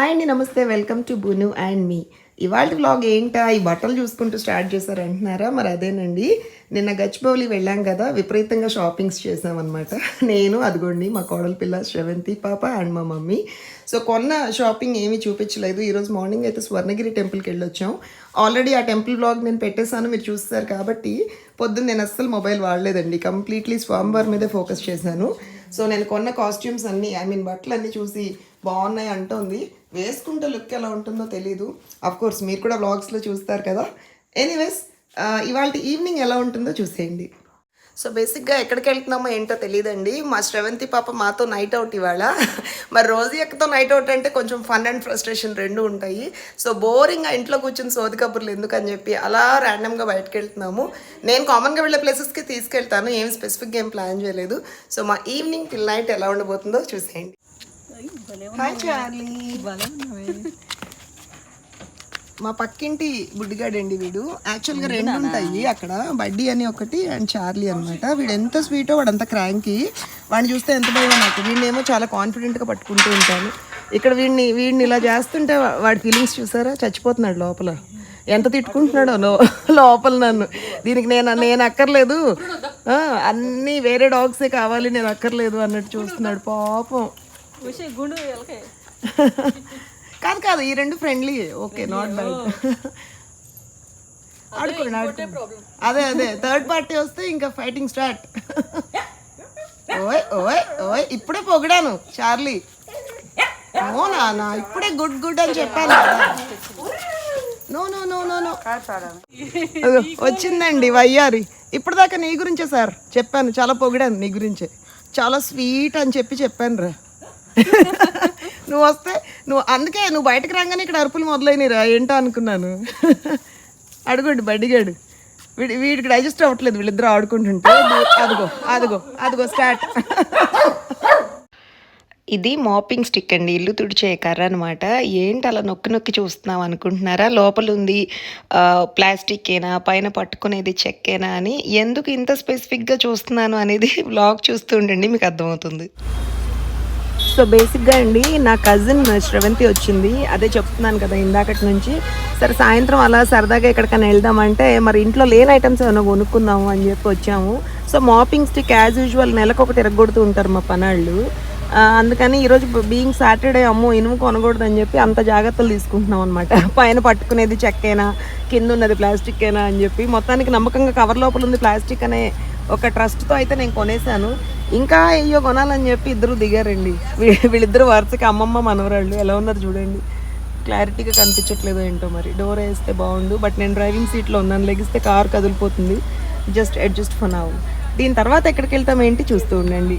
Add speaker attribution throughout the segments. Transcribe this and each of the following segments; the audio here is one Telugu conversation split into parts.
Speaker 1: హాయ్ అండి నమస్తే. వెల్కమ్ టు బును అండ్ మీ. ఇవాళ వ్లాగ్ ఏంటా? ఈ బట్టలు చూసుకుంటూ స్టార్ట్ చేశారు అంటున్నారా? మరి అదేనండి. నిన్న గచ్చిబౌలి వెళ్ళాం కదా విపరీతంగా షాపింగ్స్ చేసామన్నమాట నేను అదిగోండి మా కోడల పిల్ల శ్రవంతి పాప అండ్ మా మమ్మీ. సో కొన్న షాపింగ్ ఏమీ చూపించలేదు. ఈరోజు మార్నింగ్ అయితే స్వర్ణగిరి టెంపుల్కి వెళ్ళొచ్చాం. ఆల్రెడీ ఆ టెంపుల్ బ్లాగ్ నేను పెట్టేశాను మీరు చూస్తారు కాబట్టి పొద్దున్న నేను అస్సలు మొబైల్ వాడలేదండి. కంప్లీట్లీ స్వామివారి మీదే ఫోకస్ చేశాను. సో నేను కొన్న కాస్ట్యూమ్స్ అన్నీ ఐ మీన్ బట్టలు అన్నీ చూసి బాగున్నాయి అంటుంది. వేసుకుంటే లుక్ ఎలా ఉంటుందో తెలీదు. కోర్స్ మీరు కూడా వ్లాగ్స్లో చూస్తారు కదా. ఎనీవేస్ ఇవాళ ఈవినింగ్ ఎలా ఉంటుందో చూసేయండి. సో బేసిక్గా ఎక్కడికి వెళ్తున్నామో ఏంటో తెలియదండి మా శ్రవంతి పాప మాతో నైట్ అవుట్ ఇవాళ. మరి రోజు ఎక్కతో నైట్ అవుట్ అంటే కొంచెం ఫన్ అండ్ ఫ్రస్ట్రేషన్ రెండు ఉంటాయి. సో బోరింగ్ ఇంట్లో కూర్చుని సోది కబుర్లు ఎందుకని చెప్పి అలా ర్యాండమ్గా బయటకు వెళ్తున్నాము. నేను కామన్గా వెళ్ళే ప్లేసెస్కి తీసుకెళ్తాను. ఏం స్పెసిఫిక్గా ఏం ప్లాన్ చేయలేదు. సో మా ఈవినింగ్ టిల్ నైట్ ఎలా ఉండబోతుందో చూసేయండి. మా పక్కింటి బుడ్డిగాడండి వీడు. యాక్చువల్గా రెండు ఉంటాయి అక్కడ. బడ్డీ అని ఒకటి అండ్ చార్లీ అనమాట వీడు ఎంత స్వీటో వాడు అంత క్రాంకి వాడిని చూస్తే ఎంత భయం నాకు. వీడిని ఏమో చాలా కాన్ఫిడెంట్గా పట్టుకుంటూ ఉంటాను ఇక్కడ వీడిని వీడిని ఇలా చేస్తుంటే వాడి ఫీలింగ్స్ చూసారా? చచ్చిపోతున్నాడు లోపల. ఎంత తిట్టుకుంటున్నాడో లోపల నన్ను. దీనికి నేను నేను అక్కర్లేదు. అన్నీ వేరే డాగ్సే కావాలి నేను అక్కర్లేదు అన్నట్టు చూస్తున్నాడు. పాపం. కాదు కాదు ఈ రెండు ఫ్రెండ్లీ ఓకే నాట్ బ్యాడ్ ఆడుకోండి ఆడుకోండి. అదే అదే థర్డ్ పార్టీ వస్తే ఇంకా ఫైటింగ్ స్టార్ట్ ఓయ్ ఓయ్ ఓయ్ ఇప్పుడే పొగిడాను చార్లీ. ఓ నాన్న ఇప్పుడే గుడ్ గుడ్ అని చెప్పాను. No no no no no. వచ్చిందండి వయ్యారి. ఇప్పటిదాకా నీ గురించే సార్ చెప్పాను చాలా పొగిడాను నీ గురించే. చాలా స్వీట్ అని చెప్పి చెప్పాను రా నువ్వు వస్తే నువ్వు అందుకే నువ్వు బయటకు రాగానే ఇక్కడ అరుపులు మొదలైనరా ఏంటో అనుకున్నాను. అడుగుండి బడ్డిగాడు వీడి వీడికి డైజెస్ట్ అవ్వట్లేదు వీళ్ళిద్దరు ఆడుకుంటుంటే. అదిగో అదిగో అదిగో స్టార్ట్. ఇది మాపింగ్ స్టిక్ అండి ఇల్లు తుడిచే కర్ర అనమాట ఏంటి అలా నొక్కి నొక్కి చూస్తున్నాం అనుకుంటున్నారా? లోపల ఉంది ప్లాస్టిక్ ఏనా పైన పట్టుకునేది చెక్కేనా అని. ఎందుకు ఇంత స్పెసిఫిక్గా చూస్తున్నాను అనేది వ్లాగ్ చూస్తూ ఉండండి మీకు అర్థమవుతుంది. సో బేసిక్గా అండి నా కజిన్ శ్రవంతి వచ్చింది. అదే చెప్తున్నాను కదా ఇందాకటి నుంచి. సరే సాయంత్రం అలా సరదాగా ఎక్కడికైనా వెళ్దామంటే మరి ఇంట్లో లేని ఐటమ్స్ ఏమైనా కొనుక్కుందాము అని చెప్పి వచ్చాము. So mopping stick as usual నెలకు ఒకటి ఎరగొడుతూ ఉంటారు మా పనాళ్ళు. అందుకని ఈరోజు బీయింగ్ సాటర్డే అమ్మో ఇనుము కొనకూడదు అని చెప్పి అంత జాగ్రత్తలు తీసుకుంటున్నాం అనమాట పైన పట్టుకునేది చెక్కేనా కింద ఉన్నది ప్లాస్టిక్ అయినా అని చెప్పి. మొత్తానికి నమ్మకంగా కవర్ లోపల ఉంది ప్లాస్టిక్ అనే ఒక ట్రస్ట్తో అయితే నేను కొనేసాను ఇంకా అయ్యో కొనాలని చెప్పి ఇద్దరు దిగారండి. వీళ్ళిద్దరు వరుసకి అమ్మమ్మ మనవరాళ్ళు ఎలా ఉన్నారు చూడండి. క్లారిటీగా కనిపించట్లేదు ఏంటో మరి. డోర్ వేస్తే బాగుండు బట్ నేను డ్రైవింగ్ సీట్లో ఉన్నాను. లెగిస్తే కార్ కదిలిపోతుంది. జస్ట్ అడ్జస్ట్ ఫర్ నావు దీని తర్వాత ఎక్కడికి వెళ్తాం ఏంటి చూస్తూ ఉండండి.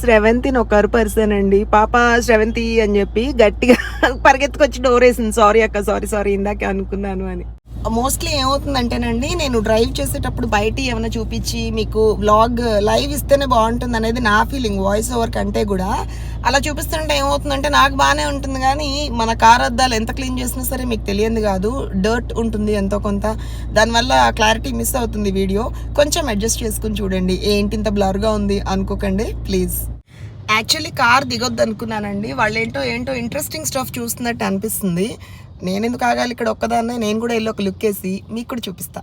Speaker 1: శ్రవంతిని ఒక పర్సన్ అండి. పాప శ్రవంతి అని చెప్పి గట్టిగా పరిగెత్తుకొచ్చి డోర్ వేసింది. సారీ అక్క సారీ సారీ ఇందాకే అనుకున్నాను అని. మోస్ట్లీ ఏమవుతుందంటేనండి నేను డ్రైవ్ చేసేటప్పుడు బయట ఏమైనా చూపించి మీకు బ్లాగ్ లైవ్ ఇస్తేనే బాగుంటుంది అనేది నా ఫీలింగ్ వాయిస్ ఓవర్ కంటే కూడా. అలా చూపిస్తుంటే ఏమవుతుందంటే నాకు బాగానే ఉంటుంది కానీ మన కార్ అద్దాలు ఎంత క్లీన్ చేసినా సరే మీకు తెలియంది కాదు. డర్ట్ ఉంటుంది ఎంతో కొంత. దానివల్ల క్లారిటీ మిస్ అవుతుంది వీడియో కొంచెం అడ్జస్ట్ చేసుకుని చూడండి ఏంటి ఇంత బ్లర్గా ఉంది అనుకోకండి ప్లీజ్ యాక్చువల్లీ కార్ దిగొద్దు అనుకున్నానండి వాళ్ళు ఏంటో ఏంటో ఇంట్రెస్టింగ్ స్టఫ్ చూస్తున్నట్టు అనిపిస్తుంది. నేను ఎందుకు ఆగాలి? ఇక్కడ ఒక్కదాన్నే. నేను కూడా వెళ్ళి ఒక లుక్ వేసి మీకు కూడా చూపిస్తా.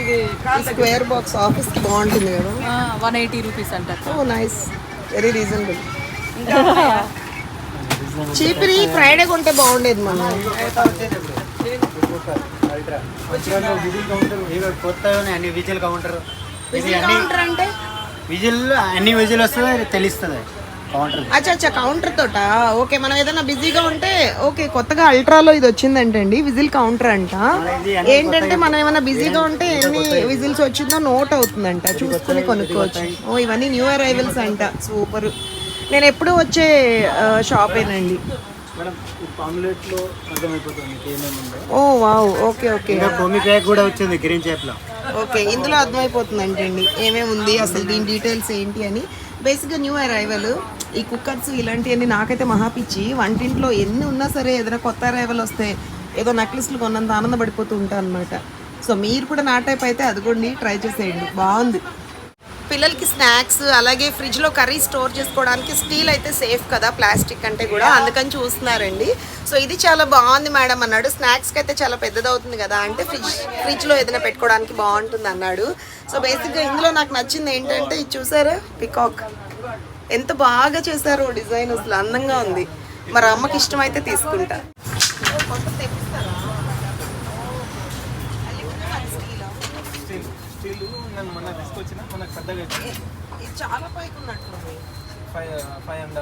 Speaker 2: ఇది
Speaker 1: స్క్వేర్ బాక్స్ ఆఫీస్కి బాగుంటుంది కదా?
Speaker 2: వన్ ఎయిటీ రూపీస్ అంటారు
Speaker 1: ఓ నైస్ వెరీ రీజనబుల్ చీపిరి ఫ్రైడే కొంటే బాగుండేది మనం.
Speaker 3: విజిల్ కౌంటర్
Speaker 1: అంటే?
Speaker 3: విజిల్ అన్ని విజిల్ వస్తుంది తెలుస్తుంది
Speaker 1: అచ్చా అచ్చా కౌంటర్ తోట? ఓకే మనం ఏదైనా బిజీగా ఉంటే ఓకే కొత్తగా అల్ట్రాలో ఇది వచ్చిందంటే అండి విజిల్ కౌంటర్ అంట. ఏంటంటే మనం ఏమైనా బిజీగా ఉంటే ఎన్ని విజిల్స్ వచ్చిందో నోట్ అవుతుందంట. చూసుకుని కొనుక్కోవచ్చు. ఓ ఇవన్నీ న్యూ అరైవల్స్ అంట. సూపర్ నేను ఎప్పుడు వచ్చే షాపేనండి ఓ వావ్ ఓకే ఓకే.
Speaker 3: కూడా వచ్చింది గ్రీన్ చేపలో
Speaker 1: ఓకే ఇందులో అర్థమైపోతుంది అంటండి ఏమేమి ఉంది అసలు దీని డీటెయిల్స్ ఏంటి అని. బేసిక్గా న్యూ అరైవల్ ఈ కుక్కర్స్ ఇలాంటివన్నీ నాకైతే మహాపిచ్చి వంటింట్లో ఎన్ని ఉన్నా సరే ఏదైనా కొత్త అరైవల్ వస్తే ఏదో నెక్లెస్లు కొన్నంత ఆనందపడిపోతూ ఉంటాను అనమాట సో మీరు కూడా నా టైప్ అయితే అది కూడా ట్రై చేసేయండి. బాగుంది. పిల్లలకి స్నాక్స్ అలాగే ఫ్రిడ్జ్లో కర్రీ స్టోర్ చేసుకోవడానికి స్టీల్ అయితే సేఫ్ కదా ప్లాస్టిక్ అంటే కూడా. అందుకని చూస్తున్నారండి. సో ఇది చాలా బాగుంది మేడం అన్నాడు. స్నాక్స్కి అయితే చాలా పెద్దదవుతుంది కదా అంటే ఫ్రిడ్జ్ ఫ్రిడ్జ్లో ఏదైనా పెట్టుకోవడానికి బాగుంటుంది అన్నాడు. సో బేసిక్గా ఇందులో నాకు నచ్చింది ఏంటంటే ఇది చూసారా? పికాక్ ఎంత బాగా చేశారు డిజైన్ అసలు అందంగా ఉంది. మరి అమ్మకి తీసుకుంటా.
Speaker 4: పెద్దగా వచ్చింది
Speaker 1: ఇది చాలా పైకి ఉన్నట్టుంది.
Speaker 4: ఫైవ్ ఫైవ్ అండ్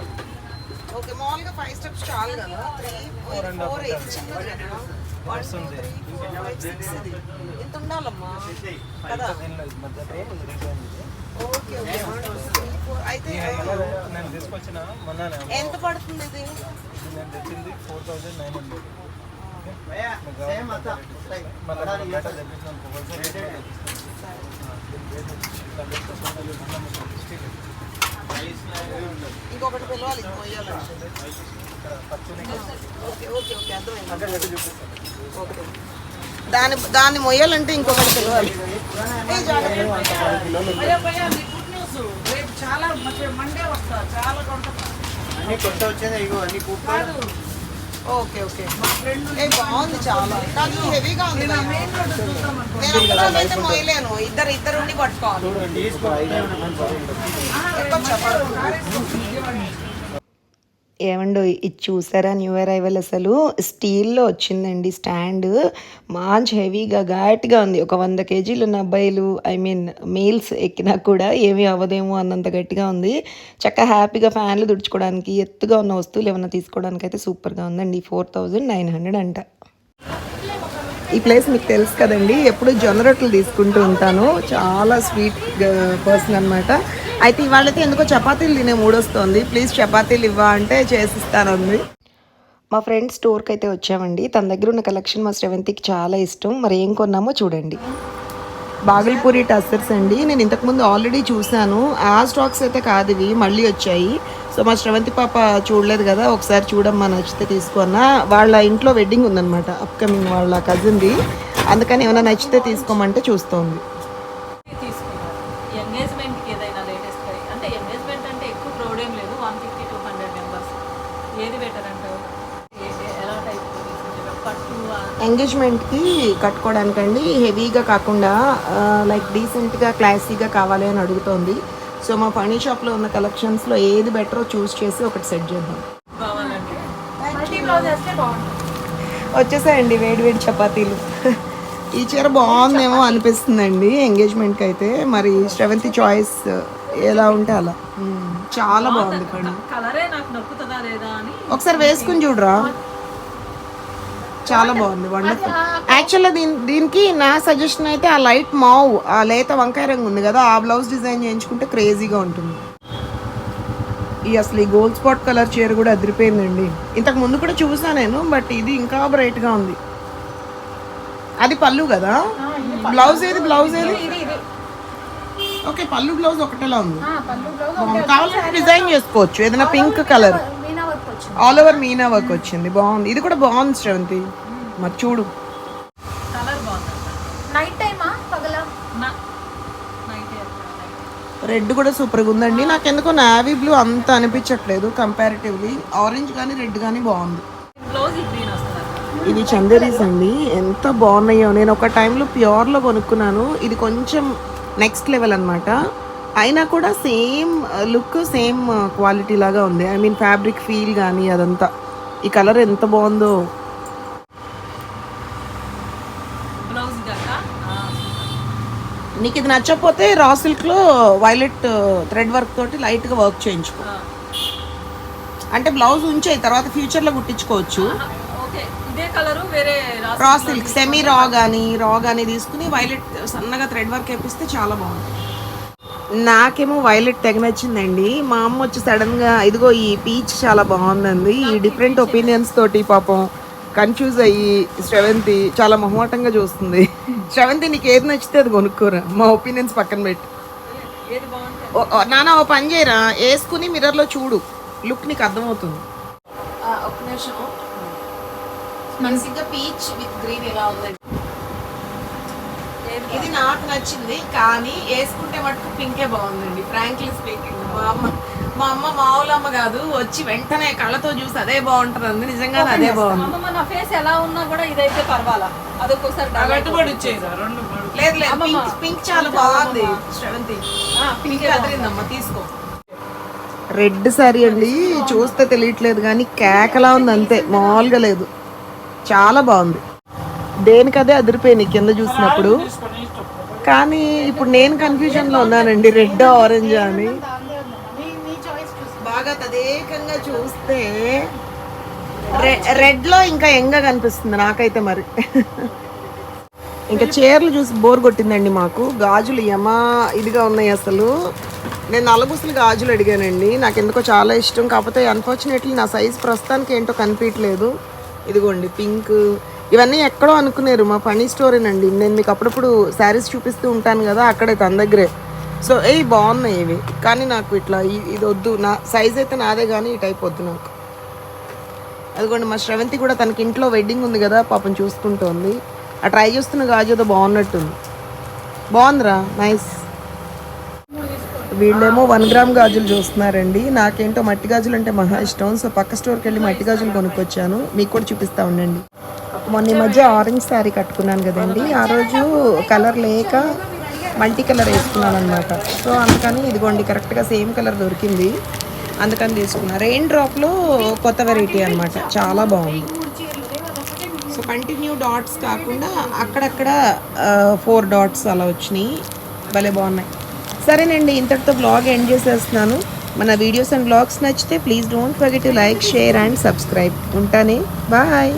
Speaker 1: ఓకే మామూలుగా ఫైవ్ స్టెప్స్ చాలు కదా. త్రీ ఫోర్ ఇది చిన్నది కదా.
Speaker 4: వస్తుంది.
Speaker 1: ఇంత ఉండాలమ్మా కదా? Okay okay. అయితే
Speaker 4: నేను తీసుకొచ్చిన మొన్ననే
Speaker 1: ఎంత పడుతుంది ఇది?
Speaker 4: ఇది నేను తెచ్చింది ఫోర్ థౌజండ్ నైన్ హండ్రెడ్.
Speaker 1: ఇంకొకటి పిలవాలి ఇది దాని దాన్ని మొయ్యాలంటే ఇంకొకటి ఓకే ఓకే. ఏ బాగుంది చాలా. కానీ హెవీగా ఉంది. నేను ఇద్దరు ఇద్దరు ఉండి పట్టుకోవాలి. ఏమండో ఇది చూసారా న్యూ అరైవల్ అసలు? స్టీల్లో వచ్చిందండి స్టాండ్. మంచి హెవీగా ఘాట్గా ఉంది. ఒక వంద కేజీలు ఉన్న అబ్బాయిలు ఐ మీన్ మేల్స్ ఎక్కినా కూడా ఏమీ అవ్వదేమో అన్నంత గట్టిగా ఉంది. చక్కగా హ్యాపీగా ఫ్యాన్లు తుడుచుకోవడానికి ఎత్తుగా ఉన్న వస్తువులు ఏమైనా తీసుకోవడానికి అయితే సూపర్గా ఉందండి. ఫోర్ థౌజండ్ నైన్ హండ్రెడ్ అంట. ఈ ప్లేస్ మీకు తెలుసు కదండి. ఎప్పుడు జొన్న రొట్టెలు తీసుకుంటూ ఉంటాను. చాలా స్వీట్ పర్సన్ అనమాట అయితే ఇవాళైతే ఎందుకో చపాతీలు తినే మూడొస్తోంది ప్లీజ్ చపాతీలు ఇవ్వ అంటే చేసిస్తానంది మా ఫ్రెండ్ స్టోర్కి అయితే వచ్చామండి. తన దగ్గర ఉన్న కలెక్షన్ మా శ్రవంతికి చాలా ఇష్టం. మరి ఏం కొన్నామో చూడండి. బాగల్పూరి టస్సర్స్ అండి. నేను ఇంతకుముందు ఆల్రెడీ చూశాను. ఆ స్టాక్స్ అయితే కాదు ఇవి. మళ్ళీ వచ్చాయి. సో మా శ్రవంతి పాప చూడలేదు కదా ఒకసారి చూడమ్మా నచ్చితే తీసుకున్నా వాళ్ళ ఇంట్లో వెడ్డింగ్ ఉందన్నమాట అప్కమింగ్ వాళ్ళ కజిన్ది అందుకని ఏమైనా నచ్చితే తీసుకోమంటే చూస్తోంది.
Speaker 2: ఎంగేజ్మెంట్కి
Speaker 1: కట్టుకోవడానికండి హెవీగా కాకుండా లైక్ డీసెంట్గా క్లాసీగా కావాలి అని అడుగుతోంది. సో మా ఫర్నీ షాప్లో ఉన్న కలెక్షన్స్లో ఏది బెటరో చూస్ చేసి ఒకటి సెట్ చేద్దాం. వచ్చేసాయండి వేడి వేడి చపాతీలు. ఈ చీర బాగుందేమో అనిపిస్తుందండి ఎంగేజ్మెంట్కి అయితే మరి శ్రవంతి చాయిస్ ఎలా ఉంటే అలా. చాలా బాగుంది కడి
Speaker 2: కలరే నాకు నొప్పుతుందా లేదా అని
Speaker 1: ఒకసారి వేసుకుని చూడరా. చాలా బాగుంది వండర్ఫుల్ యాక్చువల్గా దీని దీనికి నా సజెషన్ అయితే ఆ లైట్ మావ్ ఆ లేత వంకాయ రంగు ఉంది కదా ఆ బ్లౌజ్ డిజైన్ చేయించుకుంటే క్రేజీగా ఉంటుంది. ఈ అసలు ఈ గోల్డ్ స్పాట్ కలర్ చీర కూడా అదిరిపోయిందండి. ఇంతకు ముందు కూడా చూసాను నేను బట్ ఇది ఇంకా బ్రైట్గా ఉంది. అది పళ్ళు కదా? బ్లౌజ్ ఏది బ్లౌజ్ ఏది? ఓకే పళ్ళు బ్లౌజ్ ఒకటేలా ఉంది. కావాలంటే డిజైన్ చేసుకోవచ్చు ఏదైనా pink colour all over meena work వచ్చింది. బాగుంది. ఇది కూడా బాగుంది శ్రవంతి. మరి చూడు.
Speaker 2: కలర్ బాగుంది
Speaker 5: నైట్ టైమా పగల?
Speaker 1: రెడ్ కూడా సూపర్గా ఉందండి. నాకు ఎందుకో నావీ బ్లూ అంత అనిపించట్లేదు కంపారిటివ్లీ ఆరెంజ్ కానీ రెడ్ కానీ బాగుంది. ఇవి చందేరీస్ అండి. ఎంత బాగున్నాయో. నేను ఒక టైంలో ప్యూర్లో కొనుక్కున్నాను. ఇది కొంచెం నెక్స్ట్ లెవెల్ అన్నమాట. అయినా కూడా సేమ్ లుక్ సేమ్ క్వాలిటీ లాగా ఉంది. ఐ మీన్ ఫ్యాబ్రిక్ ఫీల్ కానీ అదంతా. ఈ కలర్ ఎంత బాగుందో. నీకు ఇది నచ్చకపోతే రా సిల్క్లో వైలెట్ థ్రెడ్ వర్క్ తోటి లైట్గా వర్క్ చేయించుకో. అంటే బ్లౌజ్ ఉంచేయి తర్వాత ఫ్యూచర్లో కుట్టించుకోవచ్చు. రా సిల్క్ సెమీ రా కానీ రా కానీ తీసుకుని వైలెట్ సన్నగా థ్రెడ్ వర్క్ వేపిస్తే చాలా బాగుంది నాకేమో వైలెట్ తెగ నచ్చిందండి మా అమ్మ వచ్చి సడన్గా ఇదిగో ఈ పీచ్ చాలా బాగుందండి ఈ డిఫరెంట్ ఒపీనియన్స్ తోటి పాపం కన్ఫ్యూజ్ అయ్యి శ్రవంతి చాలా మొహమాటంగా చూస్తుంది. శ్రవంతి నీకు ఏది నచ్చితే అది కొనుక్కోరా. మా ఒపీనియన్స్ పక్కన పెట్టి.
Speaker 2: నానా
Speaker 1: ఓ- నాన్న ఓ పని చేయరా? వేసుకుని మిర్రర్లో చూడు. లుక్ నీకు అర్థమవుతుంది.
Speaker 5: ఒక నిమిషం. పీచ్ విత్ గ్రీన్ ఎలా ఉందండి?
Speaker 1: ఇది నాకు నచ్చింది కానీ వేసుకుంటే మటుకు పింకే బాగుందండి. ఫ్రాంక్లీ స్పీకింగ్ మా అమ్మ మా అమ్మ మామూలు అమ్మ కాదు. వచ్చి వెంటనే కళ్ళతో చూసి అదే బాగుంటుంది అంది. నిజంగా అదే బాగుంది.
Speaker 2: నా ఫేస్ ఎలా ఉన్నా కూడా ఇదైతే పర్వాలా. అదొకసారి
Speaker 1: కట్టుబడి వచ్చేది. లేదు లేదు. పింక్ పింక్ చాలా బాగుంది శ్రవంతి.
Speaker 2: ఆ,
Speaker 1: పింక్ అదిరిందమ్మా తీసుకో. రెడ్ సారీ అండి. చూస్తే తెలియట్లేదు కానీ కేకలా ఉంది అంతే. మామూలుగా లేదు. చాలా బాగుంది. దేనికదే అదిరిపోయింది కింద చూసినప్పుడు. కానీ ఇప్పుడు నేను కన్ఫ్యూజన్లో ఉన్నానండి రెడ్ ఆరెంజ్ అని. బాగా తదేకంగా చూస్తే రెడ్లో ఇంకా ఎంగా కనిపిస్తుంది నాకైతే మరి. ఇంకా చీరలు చూసి బోర్ కొట్టిందండి మాకు. గాజులు యమా ఇదిగా ఉన్నాయి అసలు. నేను నలగుసలు గాజులు అడిగానండి. నాకు ఎందుకో చాలా ఇష్టం. కాకపోతే అన్ఫార్చునేట్లీ నా సైజ్ ప్రస్తుతానికి ఏంటో కనిపించట్లేదు. ఇదిగోండి పింక్ ఇవన్నీ ఎక్కడో అనుకున్నారు మా పని స్టోరేనండి. నేను మీకు అప్పుడప్పుడు శారీస్ చూపిస్తూ ఉంటాను కదా అక్కడే తన దగ్గరే. సో ఏ బాగున్నాయి ఇవి. కానీ నాకు ఇట్లా ఇది వద్దు నా సైజ్ అయితే నాదే కానీ ఈ టైప్ వద్దు నాకు. అదిగోండి మా శ్రవంతి కూడా తనకి ఇంట్లో వెడ్డింగ్ ఉంది కదా పాపం చూసుకుంటోంది. ఆ ట్రై చేస్తున్న గాజు బాగున్నట్టుంది. బాగుందిరా? నైస్ వీళ్ళేమో వన్ గ్రామ్ గాజులు చూస్తున్నారండి. నాకేంటో మట్టి గాజులు అంటే మహా ఇష్టం. సో పక్క స్టోర్కి వెళ్ళి మట్టి గాజులు కొనుక్కొచ్చాను. మీకు కూడా చూపిస్తా ఉండండి. మొన్న ఈ మధ్య ఆరెంజ్ శారీ కట్టుకున్నాను కదండి. ఆ రోజు కలర్ లేక మల్టీ కలర్ వేసుకున్నాను అనమాట సో అందుకని ఇదిగోండి కరెక్ట్గా సేమ్ కలర్ దొరికింది. అందుకని తీసుకున్నా. రెయిన్ డ్రాప్లో కొత్త వెరైటీ అనమాట చాలా బాగుంది. సో కంటిన్యూ డాట్స్ కాకుండా అక్కడక్కడ ఫోర్ డాట్స్ అలా వచ్చినాయి. భలే బాగున్నాయి. సరేనండి ఇంతటితో బ్లాగ్ ఎండ్ చేసేస్తున్నాను. మన వీడియోస్ అండ్ బ్లాగ్స్ నచ్చితే please don't forget to like share and subscribe ఉంటానే. బాయ్